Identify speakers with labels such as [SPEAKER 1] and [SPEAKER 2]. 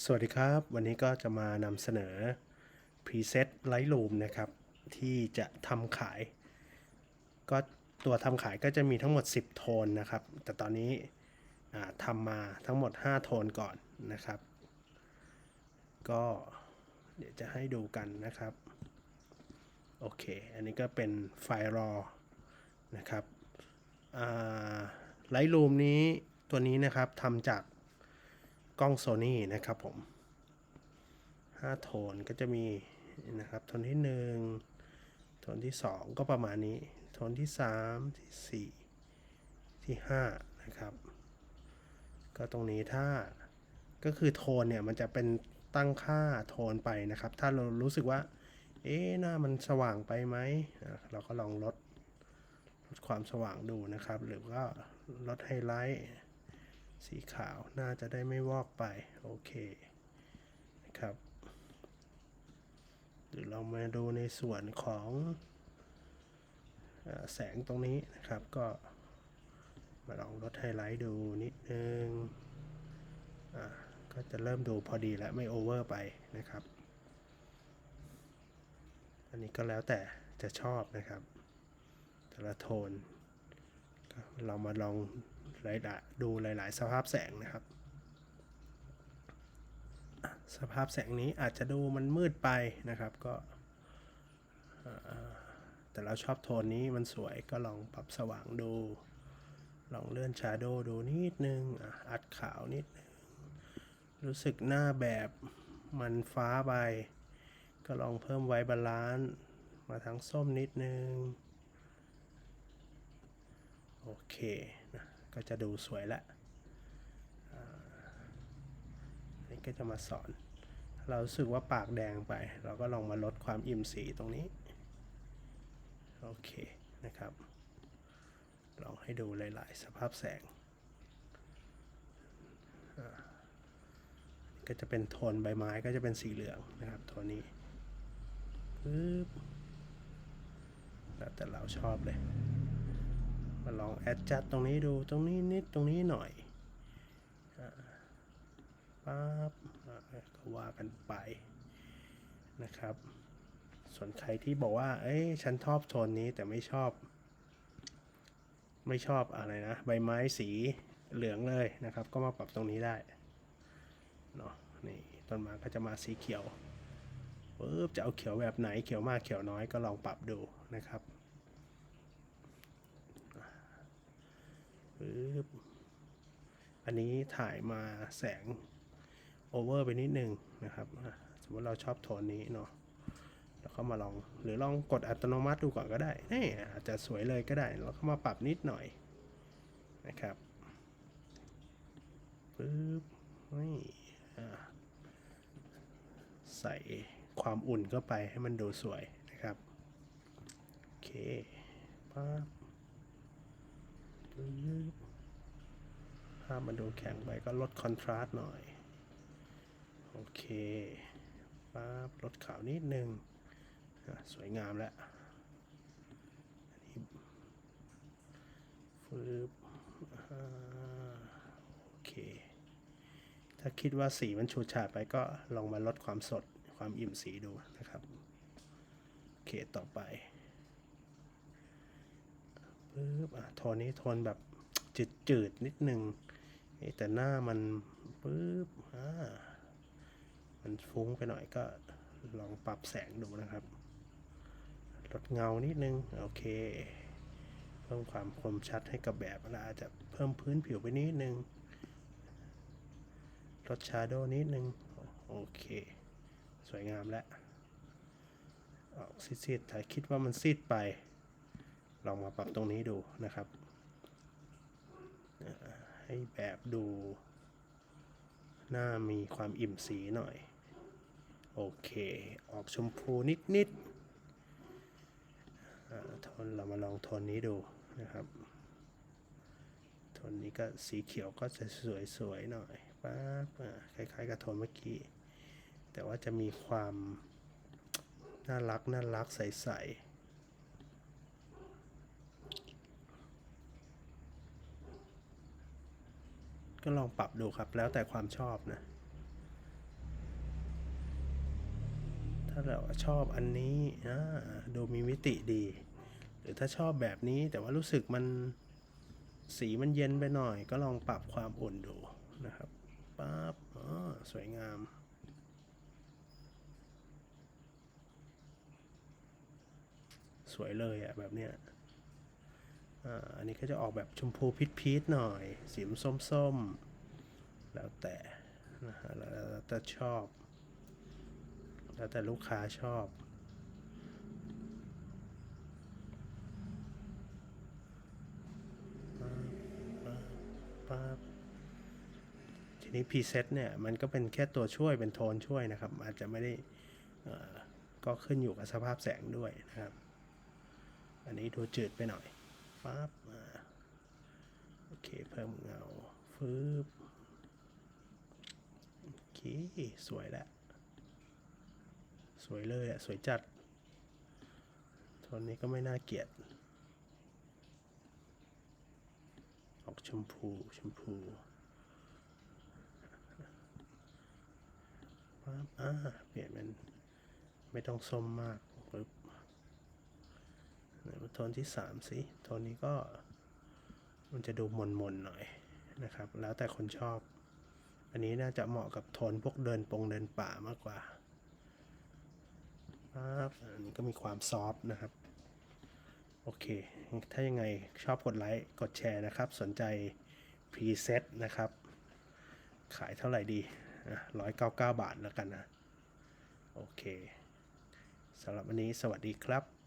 [SPEAKER 1] สวัสดีครับ วันนี้ก็จะมานำเสนอ Preset Lightroom นะครับ ที่จะทำขาย ก็ตัวทำขายก็จะมีทั้งหมด 10 โทนนะครับ แต่ตอนนี้ทำมาทั้งหมด 5 โทนก่อนนะครับ ก็เดี๋ยวจะให้ดูกันนะครับ โอเค อันนี้ก็เป็นไฟล์รอนะครับอ่า Lightroom นี้ตัวนี้นะครับทำจาก กล้อง Sony นะครับผม5โทนก็จะมีนะครับโทนที่ 1 โทนที่ 2 ก็ประมาณนี้ โทนที่ 3 ที่ 4 ที่ 5 นะครับ ก็ตรงนี้ถ้าก็คือโทนเนี่ยมันจะเป็นตั้งค่าโทนไปนะครับ ถ้าเรารู้สึกว่า เอ๊ะหน้ามันสว่างไปไหม เราก็ลองลดลดความสว่างดูนะครับ หรือว่าลดไฮไลท์ สีขาวน่าจะได้ไม่วอกไป โอเคนะครับหรือเรามาดูในส่วนของอแสงตรงนี้นะครับก็มาลองลดไฮไลท์ดูนิดนึงก็จะเริ่มดูพอดีและไม่โอเวอร์ไปนะครับ อันนี้ก็แล้วแต่จะชอบนะครับแต่ละโทนเรามาลอง หลายดูหลาย ๆ สภาพแสงนะครับ สภาพแสงนี้อาจจะดูมันมืดไปนะครับก็ แต่เราชอบโทนนี้มันสวยก็ลองปรับสว่างดู ลองเลื่อนชาโดว์ดูนิดนึงอัดขาวนิดนึง รู้สึกหน้าแบบมันฟ้าไปก็ลองเพิ่มไวบาลานซ์มาทางส้มนิดนึง โอเค ก็จะดูสวยละอันนี่ก็จะมาสอน เราสึกว่าปากแดงไป เราก็ลองมาลดความอิ่มสีตรงนี้ โอเคนะครับ ลองให้ดูหลาย ๆ สภาพแสง ก็จะเป็นโทนใบไม้ก็จะเป็นสีเหลืองนะครับโทนนี้ปึ๊บแล้วแต่เราชอบเลย ลองแอดจัดตรงนี้ดูตรงนี้นิดตรงนี้หน่อยปั๊บก็ว่ากันไปนะครับ ส่วนใครที่บอกว่า เอ้ยฉันชอบโทนนี้แต่ไม่ชอบ ไม่ชอบอะไรนะ ใบไม้สีเหลืองเลยนะครับ ก็มาปรับตรงนี้ได้เนาะนี่ต้นไม้ก็จะมาสีเขียวปึ๊บจะเอาเขียวแบบไหนเขียวมากเขียวน้อยก็ลองปรับดูนะครับ ปึ๊บอันนี้ถ่ายมาแสงโอเวอร์ไปนิดนึงนะครับ สมมติเราชอบโทนนี้เนาะแล้วก็มาลองหรือลองกดอัตโนมัติดูก่อนก็ได้นี่อาจจะสวยเลยก็ได้แล้วก็มาปรับนิดหน่อยนะครับปึ๊บนี่ใส่ความอุ่นเข้าไปให้มันดูสวยนะครับ โอเคปั๊บ ภาพมันดูแข็งไปก็ลดคอนทราสต์หน่อย โอเคปั๊บลดขาวนิดนึงอะสวยงามแล้วอันนี้ปึ๊บอโอเค ถ้าคิดว่าสีมันฉูดฉาดไปก็ลองมาลดความสดความอิ่มสีดูนะครับ โอเคต่อไป ปึ๊บอะโทนนี้โทนแบบจืดจืดๆนิดนึงแต่หน้ามันปึ๊บอ่ามันฟุ้งไปหน่อยก็ลองปรับแสงดูนะครับลดเงานิดนึง โอเค เพิ่มความคมชัดให้กับแบบเราอาจจะเพิ่มพื้นผิวไปนิดนึงลดชาโดว์นิดนึง โอเค สวยงามแล้วออกซีดๆถ้าคิดว่ามันซีดไป ลองมาปรับตรงนี้ดูนะครับ ให้แบบดูหน้ามีความอิ่มสีหน่อย โอเค ออกชมพูนิดๆอ่าโทนเรามาลองโทนนี้ดูนะครับโทนนี้ก็สีเขียวก็จะสวยๆหน่อยปั๊บคล้ายๆกับโทนเมื่อกี้ แต่ว่าจะมีความน่ารักน่ารักใสๆ ก็ลองปรับดูครับ แล้วแต่ความชอบนะ ถ้าเราชอบอันนี้นะดูมีมิติดี หรือถ้าชอบแบบนี้แต่ว่ารู้สึกมันสีมันเย็นไปหน่อย ก็ลองปรับความอุ่นดูนะครับปั๊บอ๋อสวยงามสวยเลยอะแบบเนี้ย อันนี้ก็จะออกแบบชมพูพีชๆหน่อย สีส้มๆ แล้วแต่นะฮะแล้วแต่ชอบ แล้วแต่ลูกค้าชอบปั๊บทีนี้พรีเซตเนี่ย มันก็เป็นแค่ตัวช่วยเป็นโทนช่วยนะครับ อาจจะไม่ได้ก็ขึ้นอยู่กับสภาพแสงด้วยนะครับ อันนี้ดูจืดไปหน่อย ปั๊บโอเค เพิ่มเงาฟืบโอเค สวยแล้วสวยเลยอะสวยจัดโทนนี้ก็ไม่น่าเกลียด ออกชมพู ชมพูปั๊บอ่าเปลี่ยนเป็นไม่ต้องส้มมาก โทนที่สามสิโทนนี้ก็มันจะดูมนๆหน่อยนะครับ แล้วแต่คนชอบ อันนี้น่าจะเหมาะกับโทนพวกเดินปงเดินป่ามากกว่าปั๊บอันนี้ก็มีความซอฟต์นะครับ โอเค ถ้ายังไงชอบกดไลค์ กดแชร์นะครับ สนใจพรีเซตนะครับ ขายเท่าไหร่ดีร้อยเก้าเก้าบาทแล้วกันนะ โอเคสำหรับวันนี้สวัสดีครับ